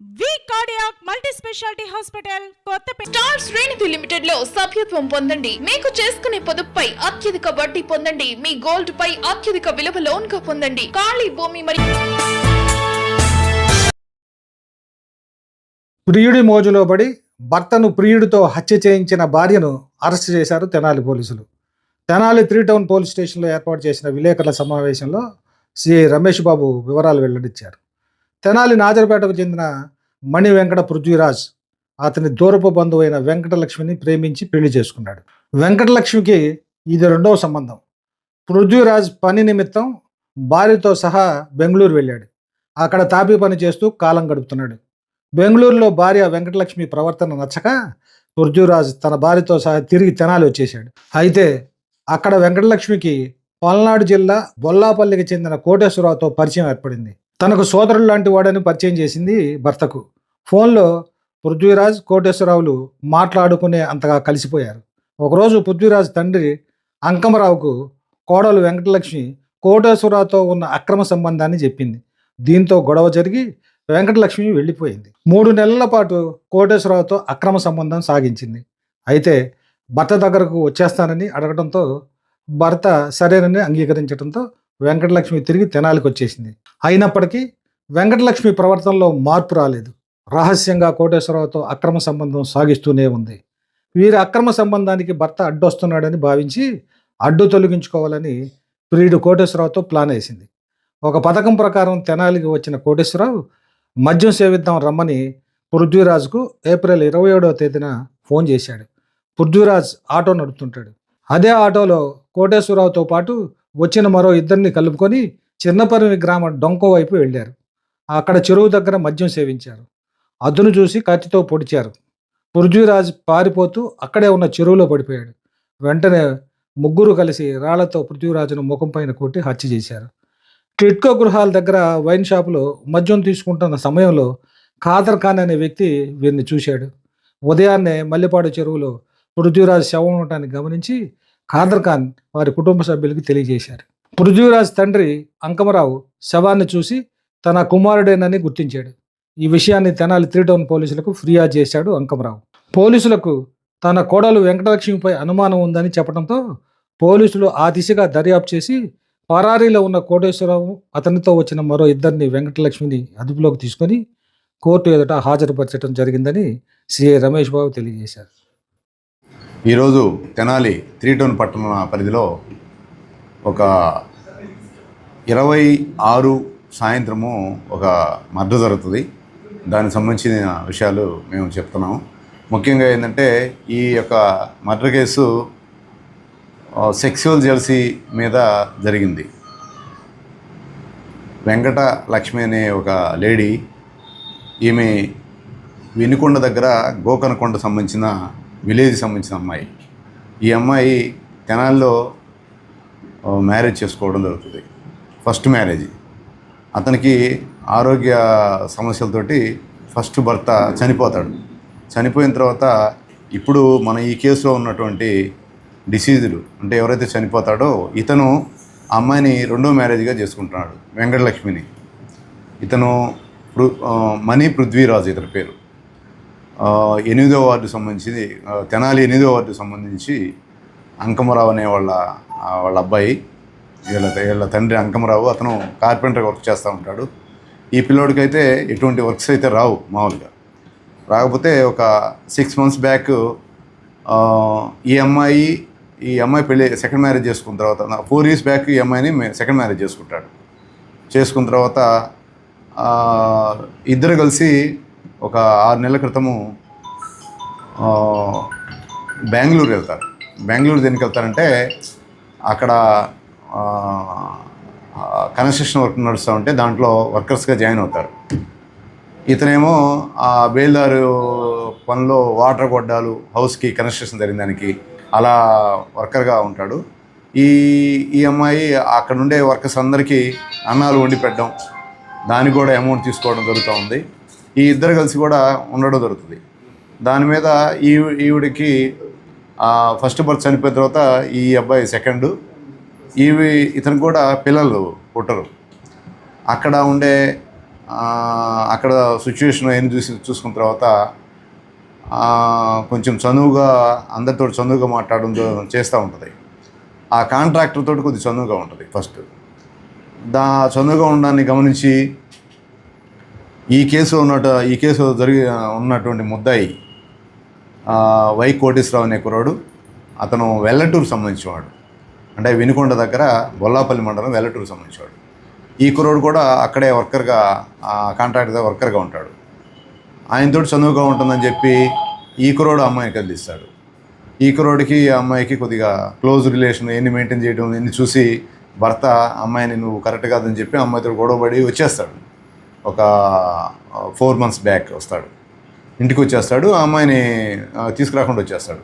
V cardiac multi speciality hospital Kothapeta star Sreenidhi లిమిటెడ్లో సభ్యత్వం పొందండి. మీకు చేసుకునే పొదుపుపై అత్యధిక వడ్డీ పొందండి. మీ గోల్డ్ పై అత్యధిక విలువ లోన్గా పొందండి. ఖాళీ భూమి మరియు ప్రియుడి మోజులో పడి భర్తను ప్రియుడితో హత్య చేయించిన భార్యను అరెస్ట్ చేశారు తెనాలి పోలీసులు. తెనాలి త్రీ టౌన్ పోలీస్ స్టేషన్లో ఏర్పాటు చేసిన విలేకరుల సమావేశంలో సిఐ రమేష్ బాబు వివరాలు వెల్లడించారు. తెనాలి నాజర్పేటకు చెందిన మణి వెంకట పృథ్వీరాజ్ అతని దూరపు బంధువు అయిన వెంకటలక్ష్మిని ప్రేమించి పెళ్ళి చేసుకున్నాడు. వెంకటలక్ష్మికి ఇది రెండవ సంబంధం. పృథ్వీరాజ్ పని నిమిత్తం భార్యతో సహా బెంగళూరు వెళ్ళాడు. అక్కడ తాపీ పని చేస్తూ కాలం గడుపుతున్నాడు. బెంగళూరులో భార్య వెంకటలక్ష్మి ప్రవర్తన నచ్చక పృథ్వీరాజ్ తన భార్యతో సహా తిరిగి తెనాలి వచ్చేశాడు. అయితే అక్కడ వెంకటలక్ష్మికి పల్నాడు జిల్లా బొల్లాపల్లికి చెందిన కోటేశ్వరరావుతో పరిచయం ఏర్పడింది. తనకు సోదరుడు లాంటి వాడని పరిచయం చేసింది భర్తకు. ఫోన్లో పృథ్వీరాజ్ కోటేశ్వరరావులు మాట్లాడుకునే అంతగా కలిసిపోయారు. ఒకరోజు పృథ్వీరాజ్ తండ్రి అంకమరావుకు కోడలు వెంకటలక్ష్మి కోటేశ్వరరావుతో ఉన్న అక్రమ సంబంధాన్ని చెప్పింది. దీంతో గొడవ జరిగి వెంకటలక్ష్మి వెళ్ళిపోయింది. మూడు నెలల పాటు కోటేశ్వరరావుతో అక్రమ సంబంధం సాగించింది. అయితే భర్త దగ్గరకు వచ్చేస్తానని అడగడంతో భర్త సరేనని అంగీకరించడంతో వెంకటలక్ష్మి తిరిగి తెనాలికి వచ్చేసింది అయినప్పటికీ వెంకటలక్ష్మి ప్రవర్తనలో మార్పు రాలేదు. రహస్యంగా కోటేశ్వరరావుతో అక్రమ సంబంధం సాగిస్తూనే ఉంది. వీరి అక్రమ సంబంధానికి భర్త అడ్డొస్తున్నాడని భావించి అడ్డు తొలగించుకోవాలని ప్రియుడు కోటేశ్వరరావుతో ప్లాన్ వేసింది. ఒక పథకం ప్రకారం తెనాలికి వచ్చిన కోటేశ్వరరావు మద్యం సేవిద్దాం రమ్మని పృథ్వీరాజ్కు ఏప్రిల్ ఇరవై ఏడవ తేదీన ఫోన్ చేశాడు. పృథ్వీరాజ్ ఆటో నడుపుతుంటాడు. అదే ఆటోలో కోటేశ్వరరావుతో పాటు వచ్చిన మరో ఇద్దరిని కలుపుకొని చిన్నపరిమి గ్రామ డొంకో వైపు వెళ్ళారు. అక్కడ చెరువు దగ్గర మద్యం సేవించారు. అదును చూసి కత్తితో పొడిచారు. పృథ్వీరాజ్ పారిపోతూ అక్కడే ఉన్న చెరువులో పడిపోయాడు. వెంటనే ముగ్గురు కలిసి రాళ్ళతో పృథ్వీరాజును ముఖం పైన కొట్టి హత్య చేశారు. టిట్కో గృహాల దగ్గర వైన్ షాపులో మద్యం తీసుకుంటున్న సమయంలో ఖాదర్ ఖాన్ అనే వ్యక్తి వీరిని చూశాడు. ఉదయాన్నే మల్లెపాడు చెరువులో పృథ్వీరాజ్ శవం ఉండటాన్ని గమనించి ఖాదర్ ఖాన్ వారి కుటుంబ సభ్యులకి తెలియజేశారు. పృథ్వీరాజ్ తండ్రి అంకమరావు శవాన్ని చూసి తన కుమారుడేనని గుర్తించాడు. ఈ విషయాన్ని తెనాలి త్రీ టౌన్ పోలీసులకు ఫిర్యాదు చేశాడు అంకమరావు. పోలీసులకు తన కోడలు వెంకటలక్ష్మిపై అనుమానం ఉందని చెప్పడంతో పోలీసులు ఆ దిశగా దర్యాప్తు చేసి పరారీలో ఉన్న కోటేశ్వరరావు అతనితో వచ్చిన మరో ఇద్దరిని వెంకటలక్ష్మిని అదుపులోకి తీసుకొని కోర్టు ఎదుట హాజరుపరచడం జరిగిందని సిఐ రమేష్ బాబు తెలియజేశారు. ఈరోజు తెనాలి త్రీ టౌన్ పట్టణ పరిధిలో ఒక ఇరవై ఆరు సాయంత్రము ఒక మర్డర్ జరుగుతుంది. దానికి సంబంధించిన విషయాలు మేము చెప్తున్నాము. ముఖ్యంగా ఏంటంటే ఈ యొక్క మర్డర్ కేసు సెక్సువల్ జెల్సీ మీద జరిగింది. వెంకట లక్ష్మి అనే ఒక లేడీ ఈమె వినుకొండ దగ్గర గోకనకొండ సంబంధించిన విలేజ్ సంబంధించిన అమ్మాయి. ఈ అమ్మాయి తెనాల్లో మ్యారేజ్ చేసుకోవడం జరుగుతుంది. First marriage. అతనికి ఆరోగ్య సమస్యలతోటి ఫస్ట్ భర్త చనిపోతాడు. చనిపోయిన తర్వాత ఇప్పుడు మన ఈ కేసులో ఉన్నటువంటి డిసీజులు అంటే ఎవరైతే చనిపోతాడో ఇతను అమ్మాయిని రెండో మ్యారేజ్గా చేసుకుంటున్నాడు. వెంకటలక్ష్మిని. ఇతను పృ మణి పృథ్వీరాజు ఇతని పేరు. ఎనిమిదో వార్డు సంబంధించింది తెనాలి ఎనిమిదో వార్డు సంబంధించి అంకమరావు అనే వాళ్ళ వాళ్ళ అబ్బాయి వీళ్ళ వీళ్ళ తండ్రి అంకమరావు అతను కార్పెంటర్ వర్క్ చేస్తూ ఉంటాడు. ఈ పిల్లోడికైతే ఎటువంటి వర్క్స్ అయితే రావు మామూలుగా. రాకపోతే ఒక సిక్స్ మంత్స్ బ్యాక్ ఈ అమ్మాయి ఈ అమ్మాయి పెళ్ళి సెకండ్ మ్యారేజ్ చేసుకున్న తర్వాత ఫోర్ ఇయర్స్ బ్యాక్ ఈ అమ్మాయిని సెకండ్ మ్యారేజ్ చేసుకుంటాడు. చేసుకున్న తర్వాత ఇద్దరు కలిసి ఒక ఆరు నెలల క్రితము బెంగళూరు వెళ్తారు. బెంగళూరు దేనికి వెళ్తారంటే అక్కడ కన్స్ట్రక్షన్ వర్క్ నడుస్తూ ఉంటే దాంట్లో వర్కర్స్గా జాయిన్ అవుతారు. ఇతనేమో ఆ బేల్దారు పనిలో వాటర్ గొడ్డాలు హౌస్కి కన్స్ట్రక్షన్ జరిగిన దానికి అలా వర్కర్గా ఉంటాడు. ఈ ఈ అమ్మాయి అక్కడ ఉండే వర్కర్స్ అందరికీ అన్నాలు వండి పెట్టడం దానికి కూడా అమౌంట్ తీసుకోవడం జరుగుతూ ఉంది. ఈ ఇద్దరు కలిసి కూడా ఉండడం జరుగుతుంది. దాని మీద ఈ ఈవిడికి ఫస్ట్ బర్త్ చనిపోయిన తర్వాత ఈ అబ్బాయి సెకండ్ ఈవి ఇతను కూడా పిల్లలు పుట్టరు. అక్కడ ఉండే అక్కడ సిచ్యువేషన్ ఏం చూసి చూసుకున్న తర్వాత కొంచెం చనువుగా అందరితో చనువుగా మాట్లాడడం చేస్తూ ఉంటుంది. ఆ కాంట్రాక్టర్ తోటి కొద్దిగా చనువుగా ఉంటుంది ఫస్ట్. దా చనువుగా ఉండడాన్ని గమనించి ఈ కేసు ఉన్నట్టు ఈ కేసు జరిగి ఉన్నటువంటి ముద్దాయి వై కోటేశ్వరరావు అనే కుర్రాడు అతను వెల్లటూరు సంబంధించినవాడు అంటే వినుకొండ దగ్గర బొల్లాపల్లి మండలం వెల్లటూరు సంబంధించినవాడు ఈ కుర్రాడు కూడా అక్కడే వర్కర్గా కాంట్రాక్టర్ వర్కర్గా ఉంటాడు. ఆయనతో చనువుగా ఉంటుందని చెప్పి ఈ కురోడు అమ్మాయిని కదిలిస్తాడు. ఈ కురోడికి అమ్మాయికి కొద్దిగా క్లోజ్ రిలేషన్ ఎన్ని మెయింటైన్ చేయడం ఎన్ని చూసి భర్త అమ్మాయిని నువ్వు కరెక్ట్ కాదని చెప్పి అమ్మాయితో గొడవపడి వచ్చేస్తాడు. ఒక ఫోర్ మంత్స్ బ్యాక్ వస్తాడు. ఇంటికి వచ్చేస్తాడు ఆ అమ్మాయిని తీసుకురాకుండా వచ్చేస్తాడు.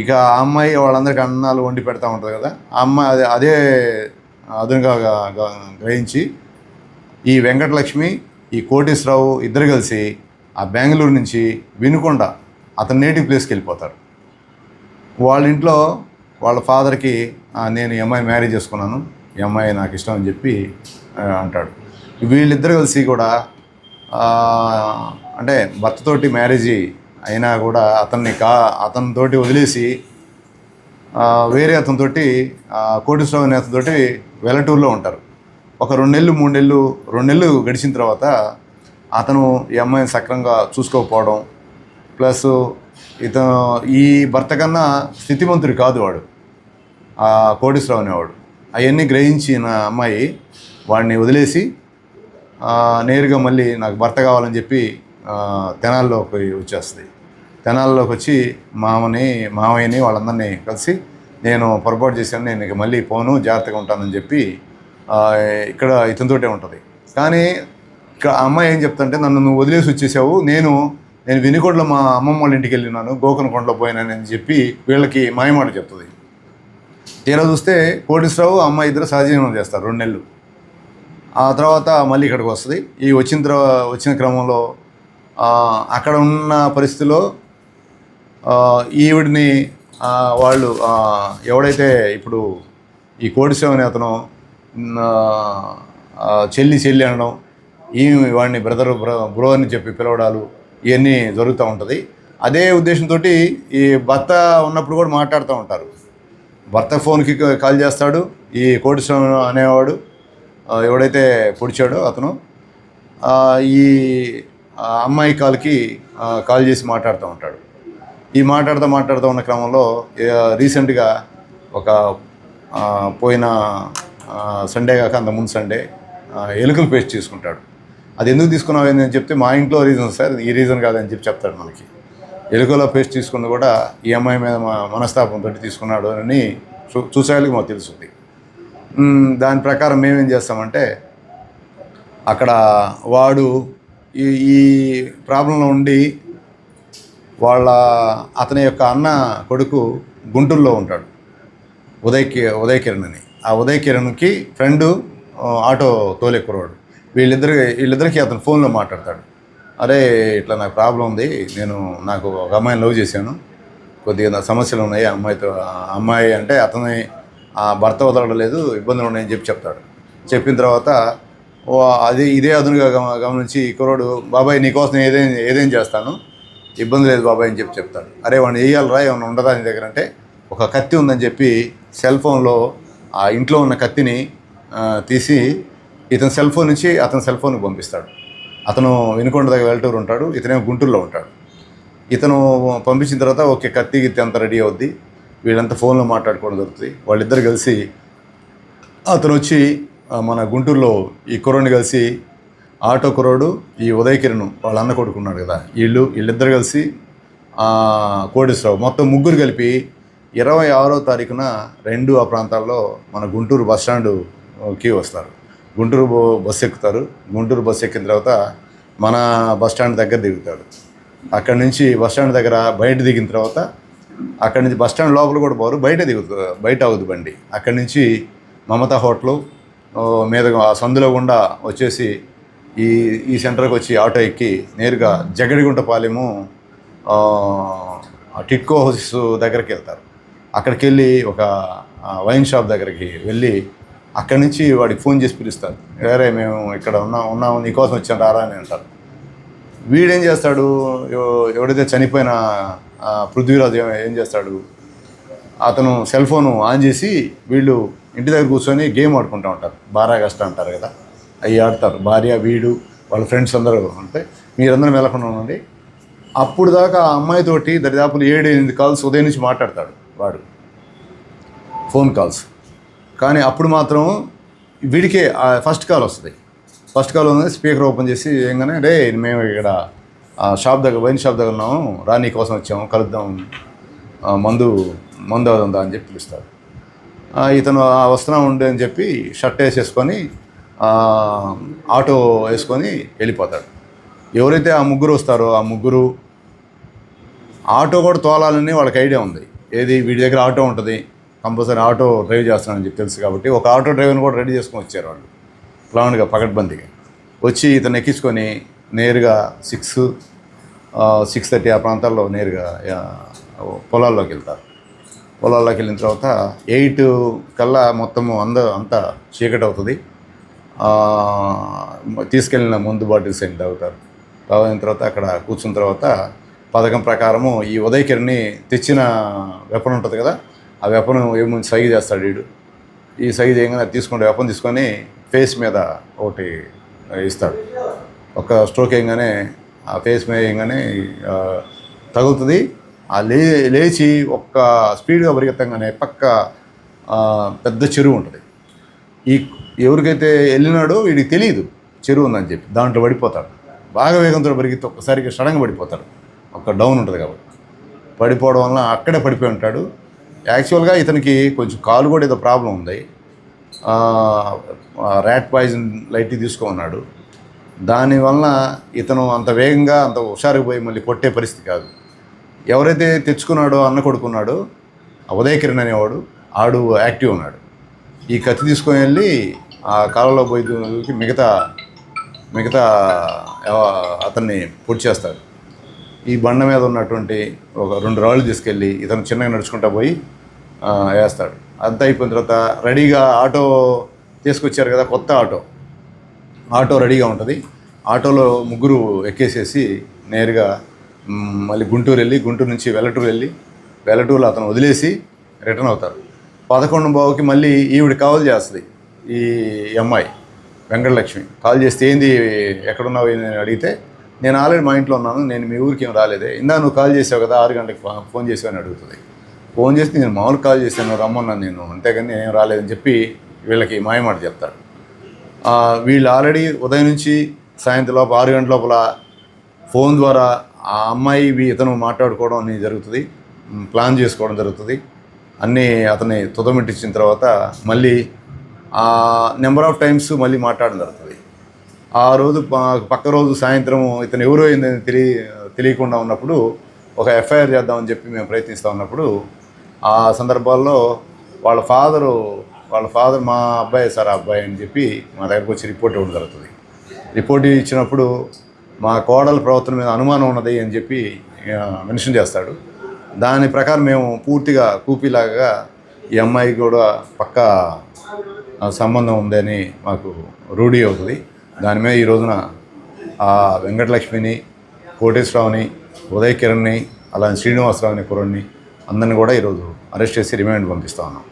ఇక ఆ అమ్మాయి వాళ్ళందరికీ అన్నాలు వండి పెడతా ఉంటుంది కదా ఆ అమ్మాయి అదే అదే అదునుగా గ్రహించి ఈ వెంకటలక్ష్మి ఈ కోటేశ్వరరావు ఇద్దరు కలిసి ఆ బెంగళూరు నుంచి వినుకొండ అతని నేటివ్ ప్లేస్కి వెళ్ళిపోతారు. వాళ్ళ ఇంట్లో వాళ్ళ ఫాదర్కి నేను ఈ అమ్మాయి మ్యారేజ్ చేసుకున్నాను ఈ అమ్మాయి నాకు ఇష్టం అని చెప్పి అంటాడు. వీళ్ళిద్దరు కలిసి కూడా అంటే భర్తతోటి మ్యారేజ్ అయినా కూడా అతన్ని కా అతనితోటి వదిలేసి వేరే అతనితోటి ఆ, కోటేశ్వరరావు అనే అతనితోటి వెలటూరులో ఉంటారు. ఒక రెండు నెలలు మూడు నెలలు రెండు నెలలు గడిచిన తర్వాత అతను ఈ అమ్మాయిని సక్రంగా చూసుకోకపోవడం ప్లస్ ఇతను ఈ భర్త కన్నా స్థితిమంతుడు కాదు వాడు. ఆ కోటేశ్వరరావు అనేవాడు. అవన్నీ గ్రహించిన అమ్మాయి వాడిని వదిలేసి నేరుగా మళ్ళీ నాకు భర్త కావాలని చెప్పి తెనాల్లోకి వచ్చేస్తుంది. తెనాల్లోకి వచ్చి మామని మామయ్యని వాళ్ళందరినీ కలిసి నేను పొరపాటు చేశాను నేను ఇక మళ్ళీ పోను జాగ్రత్తగా ఉంటానని చెప్పి ఇక్కడ ఇతనితోటే ఉంటుంది. కానీ ఇక్కడ అమ్మాయి ఏం చెప్తుంటే నన్ను నువ్వు వదిలేసి వచ్చేసావు నేను నేను వినికొండలో మా అమ్మమ్మ వాళ్ళ ఇంటికి వెళ్ళినాను గోకనకొండలో పోయినాను అని చెప్పి వీళ్ళకి మాయమాట చెప్తుంది. తీరా చూస్తే కోటేశ్వరరావు అమ్మాయి ఇద్దరు సహజీవనం చేస్తారు రెండు నెలలు. ఆ తర్వాత మళ్ళీ ఇక్కడికి వస్తుంది. ఈ వచ్చిన తర్వాత వచ్చిన క్రమంలో అక్కడ ఉన్న పరిస్థితిలో ఈవిడిని వాళ్ళు ఎవడైతే ఇప్పుడు ఈ కోడిసేవని అతను చెల్లి చెల్లి అనడం ఈ వాడిని బ్రదర్ బ్రో అని చెప్పి పిలవడాలు ఇవన్నీ జరుగుతూ ఉంటుంది. అదే ఉద్దేశంతో ఈ భర్త ఉన్నప్పుడు కూడా మాట్లాడుతూ ఉంటారు. భర్త ఫోన్కి కాల్ చేస్తాడు. ఈ కోటేశ్వరం అనేవాడు ఎవడైతే పొడిచాడో అతను ఈ అమ్మాయి కాల్కి కాల్ చేసి మాట్లాడుతూ ఉంటాడు. ఈ మాట్లాడుతూ మాట్లాడుతూ ఉన్న క్రమంలో రీసెంట్గా ఒక పోయిన సండే కాక అంత ముందు సండే ఎలుకలు పేస్ట్ తీసుకుంటాడు అది ఎందుకు తీసుకున్నావు అని చెప్తే మా ఇంట్లో రీజన్ సార్ ఈ రీజన్ కాదని చెప్పి చెప్తాడు మనకి. ఎలుకలో పేస్ట్ తీసుకుని కూడా ఈ అమ్మాయి మీద మా మనస్తాపంతో తీసుకున్నాడు అని చూ చూసేవాళ్ళకి మాకు తెలుస్తుంది దాని ప్రకారం మేమేం చేస్తామంటే అక్కడ వాడు ఈ ఈ ప్రాబ్లంలో ఉండి వాళ్ళ అతని యొక్క అన్న కొడుకు గుంటూరులో ఉంటాడు ఉదయ్ ఉదయ ఉదయ్ కిరణ్ అని ఆ ఉదయ్ కిరణ్కి ఫ్రెండు ఆటో తోలే కురవాడు వీళ్ళిద్దరి వీళ్ళిద్దరికి అతను ఫోన్లో మాట్లాడతాడు. అరే ఇట్లా నాకు ప్రాబ్లం ఉంది నేను నాకు ఒక అమ్మాయిని లవ్ చేశాను. కొద్దిగా నా సమస్యలు ఉన్నాయి ఆ అమ్మాయితో అమ్మాయి అంటే అతని భర్త వదలడం లేదు ఇబ్బందులు ఉన్నాయని చెప్పి చెప్తాడు. చెప్పిన తర్వాత అది ఇదే అదునుగా గమ- గమనించి ఈ కుర్రోడు బాబాయ్ నీకోసం ఏదేం ఏదేం చేస్తాను ఇబ్బంది లేదు బాబాయ్ అని చెప్పి చెప్తాడు. అరే వాడిని వేయాలరా ఏమైనా ఉండదా నీ దగ్గర? అంటే ఒక కత్తి ఉందని చెప్పి సెల్ ఫోన్లో ఆ ఇంట్లో ఉన్న కత్తిని తీసి ఇతని సెల్ ఫోన్ నుంచి అతని సెల్ ఫోన్కి పంపిస్తాడు. అతను వినుకొండ దగ్గర వెళ్తూరు ఉంటాడు ఇతనే గుంటూరులో ఉంటాడు. ఇతను పంపించిన తర్వాత ఓకే కత్తి గిత్తి రెడీ అవుద్ది. వీళ్ళంతా ఫోన్లో మాట్లాడుకోవడం జరుగుతుంది. వాళ్ళిద్దరు కలిసి అతను వచ్చి మన గుంటూరులో ఈ కుర్రోని కలిసి ఆటో కుర్రోడు ఈ ఉదయ్ కిరణ్ వాళ్ళ అన్న కొడుకున్నాడు కదా. వీళ్ళు వీళ్ళిద్దరు కలిసి కోటేశ్వరరావు మొత్తం ముగ్గురు కలిపి ఇరవై ఆరో తారీఖున రెండు ఆ ప్రాంతాల్లో మన గుంటూరు బస్ స్టాండ్కి వస్తారు. గుంటూరు బస్సు ఎక్కుతారు. గుంటూరు బస్సు ఎక్కిన తర్వాత మన బస్ స్టాండ్ దగ్గర దిగుతాడు. అక్కడి నుంచి బస్ స్టాండ్ దగ్గర బయట దిగిన తర్వాత అక్కడి నుంచి బస్ స్టాండ్ లోపల కూడా పోరు బయట దిగుతుంది బయట అవుతుంది బండి. అక్కడి నుంచి మమతా హోటల్ మీద ఆ సందులో గుండా వచ్చేసి ఈ ఈ సెంటర్కి వచ్చి ఆటో ఎక్కి నేరుగా జగడిగుంటపాలెము ఆ, టిట్కో హౌస్ దగ్గరికి వెళ్తారు. అక్కడికి వెళ్ళి ఒక వైన్ షాప్ దగ్గరికి వెళ్ళి అక్కడి నుంచి వాడికి ఫోన్ చేసి పిలుస్తారు. వేరే మేము ఇక్కడ ఉన్నాం ఉన్నాము నీకోసం వచ్చాను రారా అని అంటారు. వీడేం చేస్తాడు? ఎవడైతే చనిపోయిన పృథ్వీరాజ్ ఏం- చేస్తాడు? అతను సెల్ ఫోన్ ఆన్ చేసి వీళ్ళు ఇంటి దగ్గర కూర్చొని గేమ్ ఆడుకుంటూ ఉంటారు. బారా కష్ట అంటారు కదా అవి ఆడతారు. భార్య వీడు వాళ్ళ ఫ్రెండ్స్ అందరూ అంటే మీరందరూ వెళ్ళకుండా ఉండండి. అప్పుడు దాకా ఆ అమ్మాయితోటి దరిదాపులు ఏడు ఎనిమిది కాల్స్ ఉదయం నుంచి మాట్లాడతాడు వాడు. Phone calls. కానీ అప్పుడు మాత్రం వీడికే ఫస్ట్ కాల్ వస్తుంది. ఫస్ట్ కాల్ ఉంది స్పీకర్ ఓపెన్ చేసి ఏంగానే రే మేము ఇక్కడ షాప్ దగ్గర వైన్ షాప్ దగ్గర ఉన్నాము. రా నీ కోసం వచ్చాము కలుద్దాం. మందు మందు అవుతుందా అని చెప్పి పిలుస్తాడు ఇతను "ఆ, వస్తున్నా ఉండే అని చెప్పి షర్ట్ వేసేసుకొని ఆటో వేసుకొని వెళ్ళిపోతాడు. ఎవరైతే ఆ ముగ్గురు వస్తారో ఆ ముగ్గురు ఆటో కూడా తోలాలని వాళ్ళకి ఐడియా ఉంది. ఏది వీడి దగ్గర ఆటో ఉంటుంది కంపల్సరీ ఆటో డ్రైవ్ చేస్తున్నాడని చెప్పి తెలుసు కాబట్టి ఒక ఆటో డ్రైవర్ని కూడా రెడీ చేసుకొని వచ్చారు వాళ్ళు. ప్లాన్గా పకడ్బందీగా. వచ్చి ఇతను ఎక్కించుకొని నేరుగా సిక్స్ సిక్స్ థర్టీ ఆ ప్రాంతాల్లో నేరుగా పొలాల్లోకి వెళ్తారు. పొలాల్లోకి వెళ్ళిన తర్వాత ఎయిట్ కల్లా మొత్తము అంద అంతా చీకటి అవుతుంది తీసుకెళ్ళిన ముందు బాటిల్స్ ఏంటి తాగుతారు తాగిన తర్వాత అక్కడ కూర్చున్న తర్వాత పథకం ప్రకారము ఈ ఉదయకిరణి తెచ్చిన వెపన్ ఉంటుంది కదా ఆ వెపన్ ఏమో సైగ చేస్తాడు వీడు. ఈ సైగ చేయగానే తీసుకుంటే వెపన్ తీసుకొని ఫేస్ మీద ఒకటి ఇస్తాడు. ఒక స్ట్రోక్ వేయగానే ఆ ఫేస్ మీద వేయగానే ఆ, తగులుతుంది. ఆ లే లేచి ఒక్క స్పీడ్గా పరిగెత్తంగానే పక్క పెద్ద చెరువు ఉంటుంది. ఈ ఎవరికైతే వెళ్ళినాడో వీడికి తెలియదు చెరువు ఉందని చెప్పి. దాంట్లో పడిపోతాడు. బాగా వేగంతో పరిగెత్తి ఒక్కసారిగా సడన్గా పడిపోతాడు. ఒక డౌన్ ఉంటుంది కాబట్టి. పడిపోవడం వలన అక్కడే పడిపోయి ఉంటాడు. యాక్చువల్గా ఇతనికి కొంచెం కాలు కూడా ఏదో ప్రాబ్లం ఉంది. ర్యాట్ పాయిజన్ లైట్ తీసుకోమన్నాడు దానివలన ఇతను అంత వేగంగా అంత హుషారుగా పోయి మళ్ళీ కొట్టే పరిస్థితి కాదు. ఎవరైతే తెచ్చుకున్నాడో అన్న కొడుకున్నాడో ఉదయకిరణ్ అనేవాడు ఆడు యాక్టివ్ ఉన్నాడు. ఈ కత్తి తీసుకొని వెళ్ళి ఆ కాలంలో పోయి మిగతా మిగతా అతన్ని పొడి చేస్తాడు. ఈ బండ మీద ఉన్నటువంటి ఒక రెండు రాళ్ళు తీసుకెళ్ళి ఇతను చిన్నగా నడుచుకుంటా పోయి వేస్తాడు. అంతా అయిపోయిన తర్వాత రెడీగా ఆటో తీసుకొచ్చారు కదా కొత్త ఆటో. ఆటో రెడీగా ఉంటుంది. ఆటోలో ముగ్గురు ఎక్కేసేసి నేరుగా మళ్ళీ గుంటూరు వెళ్ళి గుంటూరు నుంచి వెల్లటూరు వెళ్ళి వెల్లటూరులో అతను వదిలేసి రిటర్న్ అవుతారు. పదకొండు బావుకి మళ్ళీ ఈవిడ కాల్ చేస్తుంది ఈ అమ్మాయి వెంకటలక్ష్మి. కాల్ చేస్తే ఏంది ఎక్కడున్నావు? అని అడిగితే నేను ఆల్రెడీ మా ఇంట్లో ఉన్నాను నేను మీ ఊరికి ఏం రాలేదే. ఇందా నువ్వు కాల్ చేసావు కదా ఆరు గంటలకు ఫోన్ చేసావు అని అడుగుతుంది. ఫోన్ చేస్తే నేను మామూలు కాల్ చేశాను రమ్మన్నాను నేను అంతేగాని నేనేం రాలేదని చెప్పి వీళ్ళకి మాయమాట చెప్తారు. వీళ్ళు ఆల్రెడీ ఉదయం నుంచి సాయంత్రం లోపల ఆరు గంటల లోపల ఫోన్ ద్వారా ఆ అమ్మాయి ఇతను మాట్లాడుకోవడం అనేది జరుగుతుంది. ప్లాన్ చేసుకోవడం జరుగుతుంది. అన్నీ అతన్ని తుదమిట్టించిన తర్వాత మళ్ళీ ఆ నెంబర్ ఆఫ్ టైమ్స్ మళ్ళీ మాట్లాడడం జరుగుతుంది. ఆ రోజు పక్క రోజు సాయంత్రం ఇతను ఎవరో ఏందని తెలియ తెలియకుండా ఉన్నప్పుడు ఒక ఎఫ్ఐఆర్ చేద్దామని చెప్పి మేము ప్రయత్నిస్తూ ఉన్నప్పుడు ఆ సందర్భాల్లో వాళ్ళ ఫాదరు వాళ్ళ ఫాదర్ మా అబ్బాయి సార్ ఆ అబ్బాయి అని చెప్పి మా దగ్గరకు వచ్చి రిపోర్ట్ ఇవ్వడం జరుగుతుంది. రిపోర్ట్ ఇచ్చినప్పుడు మా కోడల ప్రవర్తన మీద అనుమానం ఉన్నది అని చెప్పి మెన్షన్ చేస్తాడు. దాని ప్రకారం మేము పూర్తిగా కూపీలాగా ఈ అమ్మాయికి కూడా పక్క సంబంధం ఉందని మాకు రూఢీ అవుతుంది. దాని మీద ఈ రోజున ఆ వెంకటలక్ష్మిని కోటేశ్వరరావుని ఉదయ్ కిరణ్ని అలానే శ్రీనివాసరావుని కుర్రని అందరిని కూడా ఈరోజు అరెస్ట్ చేసి రిమాండ్ పంపిస్తా ఉన్నాం.